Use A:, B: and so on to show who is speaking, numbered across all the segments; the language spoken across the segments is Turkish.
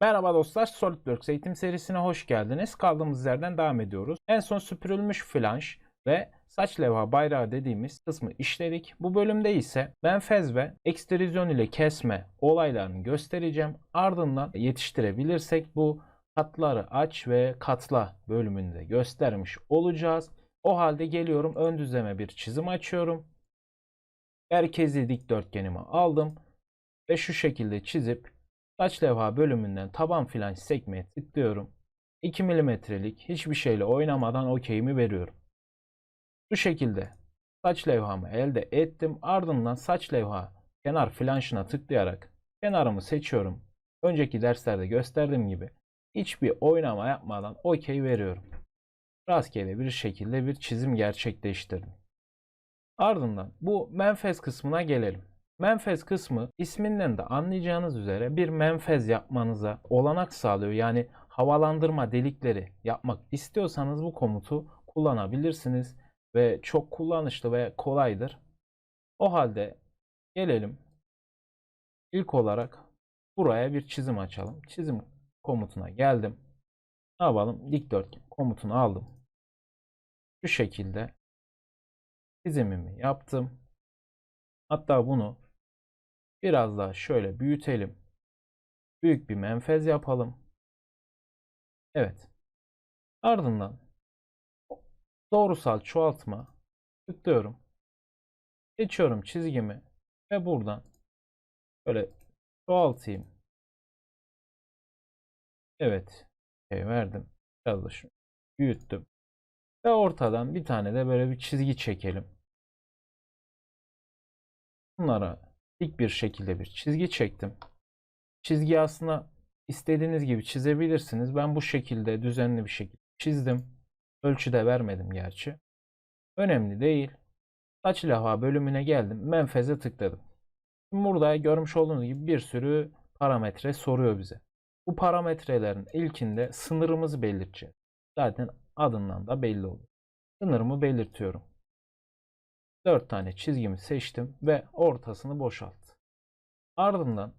A: Merhaba dostlar, SolidWorks eğitim serisine hoş geldiniz. Kaldığımız yerden devam ediyoruz. En son süpürülmüş flanş ve saç levha bayrağı dediğimiz kısmı işledik. Bu bölümde ise menfez ve ekstrüzyon ile kesme olaylarını göstereceğim. Ardından yetiştirebilirsek bu katları aç ve katla bölümünde göstermiş olacağız. O halde geliyorum ön düzleme bir çizim açıyorum. Merkezi dikdörtgenimi aldım ve şu şekilde çizip Saç levha bölümünden taban flanş sekmeye tıklıyorum. 2 milimetrelik hiçbir şeyle oynamadan okeyimi veriyorum. Bu şekilde saç levhamı elde ettim. Ardından saç levha kenar flanşına tıklayarak kenarımı seçiyorum. Önceki derslerde gösterdiğim gibi hiçbir oynama yapmadan okey veriyorum. Rastgele bir şekilde bir çizim gerçekleştirdim. Ardından bu menfez kısmına gelelim. Menfez kısmı isminden de anlayacağınız üzere bir menfez yapmanıza olanak sağlıyor. Yani havalandırma delikleri yapmak istiyorsanız bu komutu kullanabilirsiniz ve çok kullanışlı ve kolaydır. O halde gelelim ilk olarak buraya bir çizim açalım. Çizim komutuna geldim. Ne yapalım? Dikdörtgen komutunu aldım. Şu şekilde çizimimi yaptım. Hatta bunu Biraz daha şöyle büyütelim. Büyük bir menfez yapalım. Evet. Ardından doğrusal çoğaltma tıklıyorum. Geçiyorum çizgimi ve buradan böyle çoğaltayım. Evet. Okay, verdim. Biraz da şunu büyüttüm. Ve ortadan bir tane de böyle bir çizgi çekelim. Bunlara dik bir şekilde bir çizgi çektim. Çizgi aslında istediğiniz gibi çizebilirsiniz. Ben bu şekilde düzenli bir şekilde çizdim. Ölçü de vermedim gerçi. Önemli değil. Saç levha bölümüne geldim. Menfeze tıkladım. Şimdi burada görmüş olduğunuz gibi bir sürü parametre soruyor bize. Bu parametrelerin ilkinde sınırımızı belirteceğiz. Zaten adından da belli oluyor. Sınırımı belirtiyorum. 4 tane çizgimi seçtim ve ortasını boşalt. Ardından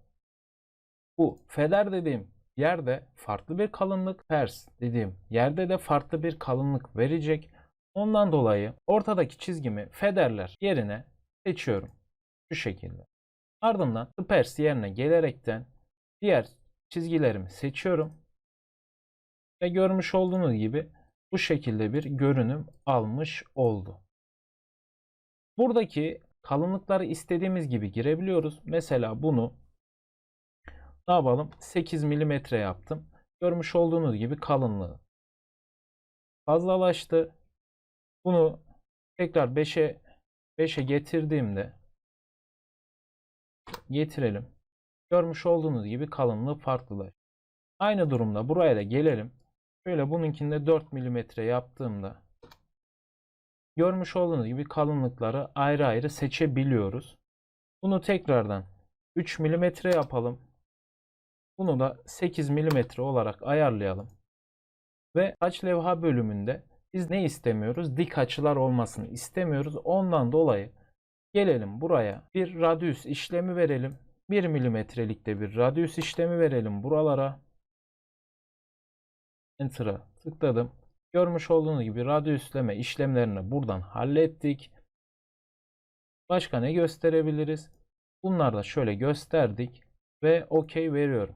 A: bu feder dediğim yerde farklı bir kalınlık, pers dediğim yerde de farklı bir kalınlık verecek. Ondan dolayı ortadaki çizgimi federler yerine seçiyorum. Şu şekilde. Ardından pers yerine gelerekten diğer çizgilerimi seçiyorum. Ve görmüş olduğunuz gibi bu şekilde bir görünüm almış oldu. Buradaki kalınlıkları istediğimiz gibi girebiliyoruz. Mesela bunu ne yapalım? 8 milimetre yaptım. Görmüş olduğunuz gibi kalınlığı fazlalaştı. Bunu tekrar 5'e 5'e getirdiğimde getirelim. Görmüş olduğunuz gibi kalınlığı farklılaştı. Aynı durumda buraya da gelelim. Şöyle bununkinde 4 milimetre yaptığımda Görmüş olduğunuz gibi kalınlıkları ayrı ayrı seçebiliyoruz. Bunu tekrardan 3 mm yapalım. Bunu da 8 mm olarak ayarlayalım. Ve aç levha bölümünde biz ne istemiyoruz? Dik açılar olmasını istemiyoruz. Ondan dolayı gelelim buraya bir radius işlemi verelim. 1 milimetrelikte bir radius işlemi verelim buralara. Enter'a tıkladım. Görmüş olduğunuz gibi radyüsleme işlemlerini buradan hallettik. Başka ne gösterebiliriz? Bunları da şöyle gösterdik ve OK veriyorum.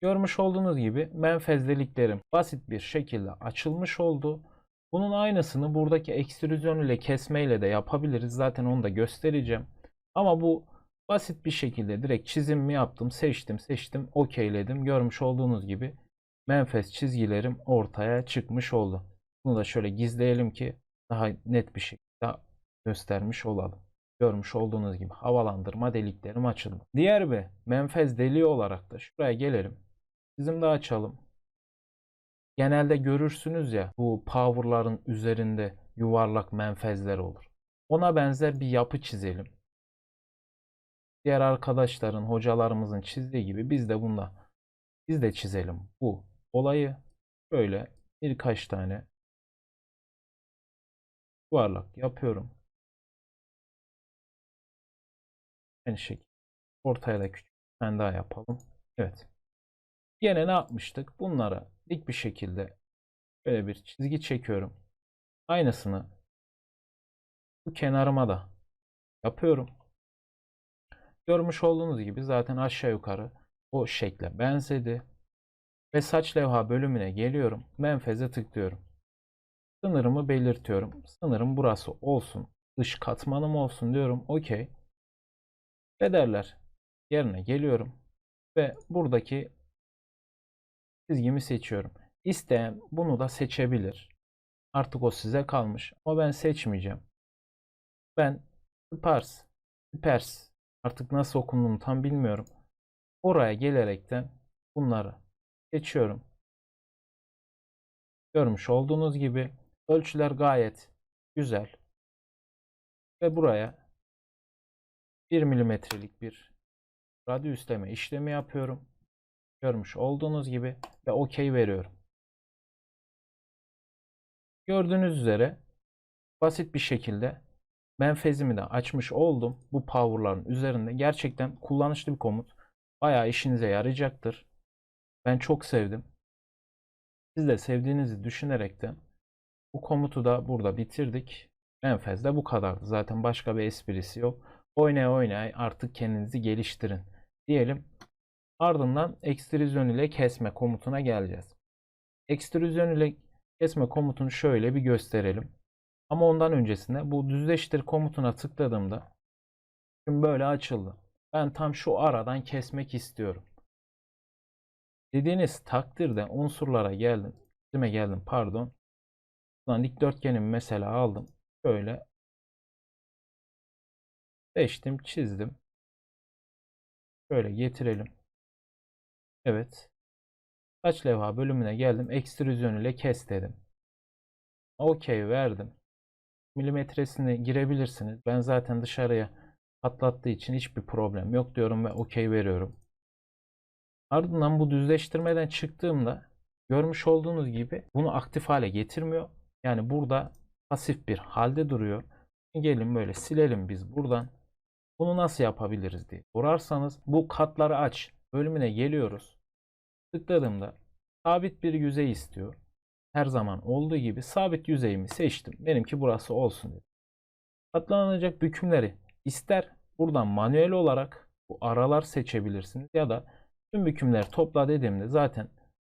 A: Görmüş olduğunuz gibi menfez deliklerim basit bir şekilde açılmış oldu. Bunun aynısını buradaki ekstrüzyon ile kesme ile de yapabiliriz. Zaten onu da göstereceğim. Ama bu basit bir şekilde direkt çizimimi yaptım, seçtim, seçtim, okeyledim. Görmüş olduğunuz gibi menfez çizgilerim ortaya çıkmış oldu. Bunu da şöyle gizleyelim ki daha net bir şekilde göstermiş olalım. Görmüş olduğunuz gibi havalandırma deliklerim açıldı. Diğer bir menfez deliği olarak da şuraya gelelim. Bizim de açalım. Genelde görürsünüz ya bu power'ların üzerinde yuvarlak menfezler olur. Ona benzer bir yapı çizelim. Diğer arkadaşların, hocalarımızın çizdiği gibi biz de bunda biz de çizelim bu olayı böyle birkaç tane yuvarlak yapıyorum. Aynı şekilde ortaya da küçük bir tane daha yapalım. Evet. Yine ne yapmıştık? Bunlara dik bir şekilde böyle bir çizgi çekiyorum. Aynısını bu kenarıma da yapıyorum. Görmüş olduğunuz gibi zaten aşağı yukarı o şekle benzedi. Ve saç levha bölümüne geliyorum. Menfeze tıklıyorum. Sınırımı belirtiyorum. Sınırım burası olsun. Dış katmanım olsun diyorum. Okey. Bedeller yerine geliyorum. Ve buradaki çizgimi seçiyorum. İsteyen bunu da seçebilir. Artık o size kalmış. Ama ben seçmeyeceğim. Ben Spars, Spers artık nasıl okunduğunu tam bilmiyorum. Oraya gelerekten bunları seçiyorum. Görmüş olduğunuz gibi ölçüler gayet güzel. Ve buraya 1 milimetrelik bir radyüsleme işlemi yapıyorum. Görmüş olduğunuz gibi ve OK veriyorum. Gördüğünüz üzere basit bir şekilde menfezimi de açmış oldum. Bu power'ların üzerinde gerçekten kullanışlı bir komut. Bayağı işinize yarayacaktır. Ben çok sevdim. Siz de sevdiğinizi düşünerekten bu komutu da burada bitirdik. Menfez de bu kadardı. Zaten başka bir esprisi yok. Oynaya oynaya artık kendinizi geliştirin diyelim. Ardından ekstrüzyon ile kesme komutuna geleceğiz. Ekstrüzyon ile kesme komutunu şöyle bir gösterelim. Ama ondan öncesinde bu düzleştir komutuna tıkladığımda böyle açıldı. Ben tam şu aradan kesmek istiyorum. Dediğiniz takdirde unsurlara geldim. Çizime geldim pardon. Buradan dikdörtgenimi mesela aldım. Şöyle seçtim çizdim. Şöyle getirelim. Evet. Saç levha bölümüne geldim. Ekstrüzyon ile kes dedim. OK verdim. Milimetresini girebilirsiniz. Ben zaten dışarıya patlattığı için hiçbir problem yok diyorum ve OK veriyorum. Ardından bu düzleştirmeden çıktığımda görmüş olduğunuz gibi bunu aktif hale getirmiyor. Yani burada pasif bir halde duruyor. Gelin böyle silelim biz buradan. Bunu nasıl yapabiliriz diye sorarsanız bu katları aç bölümüne geliyoruz. Tıkladığımda sabit bir yüzey istiyor. Her zaman olduğu gibi sabit yüzeyimi seçtim. Benimki burası olsun dedim. Katlanacak bükümleri ister buradan manuel olarak bu aralar seçebilirsiniz ya da tüm bükümleri topla dediğimde zaten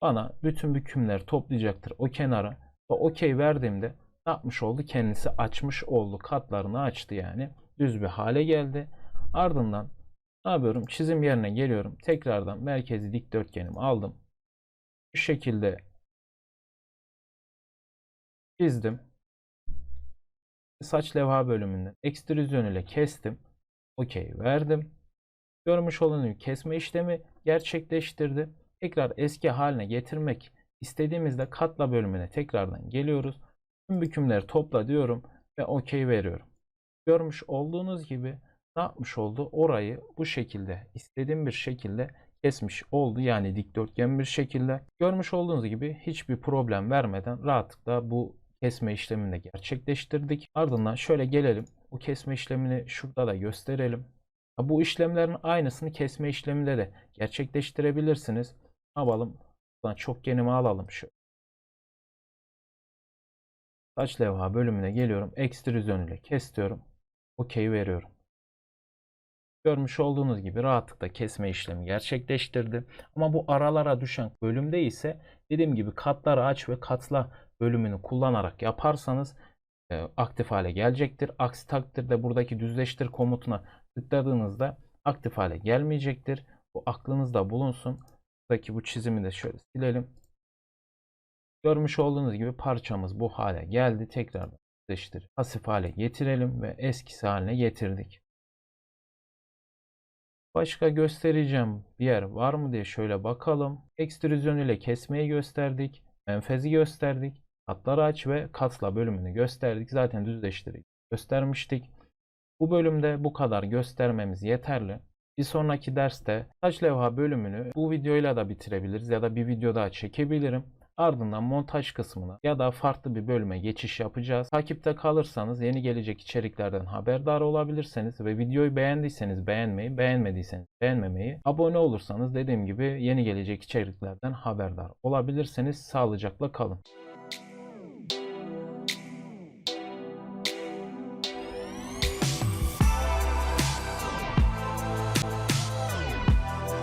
A: bana bütün bükümleri toplayacaktır o kenara ve OK verdiğimde ne yapmış oldu? Kendisi açmış oldu. Katlarını açtı yani. Düz bir hale geldi. Ardından ne yapıyorum? Çizim yerine geliyorum. Tekrardan merkezi dikdörtgenimi aldım. Bu şekilde çizdim. Saç levha bölümünden ekstrüzyon ile kestim. OK verdim. Görmüş gibi kesme işlemi gerçekleştirdi. Tekrar eski haline getirmek istediğimizde katla bölümüne tekrardan geliyoruz. Tüm bükümleri topla diyorum ve OK veriyorum. Görmüş olduğunuz gibi ne yapmış oldu? Orayı bu şekilde istediğim bir şekilde kesmiş oldu. Yani dikdörtgen bir şekilde. Görmüş olduğunuz gibi hiçbir problem vermeden rahatlıkla bu kesme işlemini gerçekleştirdik. Ardından şöyle gelelim. Bu kesme işlemini şurada da gösterelim. Bu işlemlerin aynısını kesme işleminde de gerçekleştirebilirsiniz. Ne? Buradan çokgenimi alalım şu. Saç levha bölümüne geliyorum. Ekstrüzyon ile kesiyorum. OK veriyorum. Görmüş olduğunuz gibi rahatlıkla kesme işlemi gerçekleştirdi. Ama bu aralara düşen bölümde ise dediğim gibi katları aç ve katla bölümünü kullanarak yaparsanız e, aktif hale gelecektir. Aksi takdirde buradaki düzleştir komutuna tıkladığınızda aktif hale gelmeyecektir. Bu aklınızda bulunsun. Buradaki bu çizimi de şöyle silelim. Görmüş olduğunuz gibi parçamız bu hale geldi. Tekrar düzleştir pasif hale getirelim ve eskisi haline getirdik. Başka göstereceğim bir yer var mı diye şöyle bakalım. Ekstrüzyon ile kesmeyi gösterdik. Menfezi gösterdik. Katları aç ve katla bölümünü gösterdik. Zaten düzleştiri göstermiştik. Bu bölümde bu kadar göstermemiz yeterli. Bir sonraki derste saç levha bölümünü bu videoyla da bitirebiliriz ya da bir video daha çekebilirim. Ardından montaj kısmına ya da farklı bir bölüme geçiş yapacağız. Takipte kalırsanız yeni gelecek içeriklerden haberdar olabilirsiniz ve videoyu beğendiyseniz beğenmeyi, beğenmediyseniz beğenmemeyi, abone olursanız dediğim gibi yeni gelecek içeriklerden haberdar olabilirsiniz. Sağlıcakla kalın.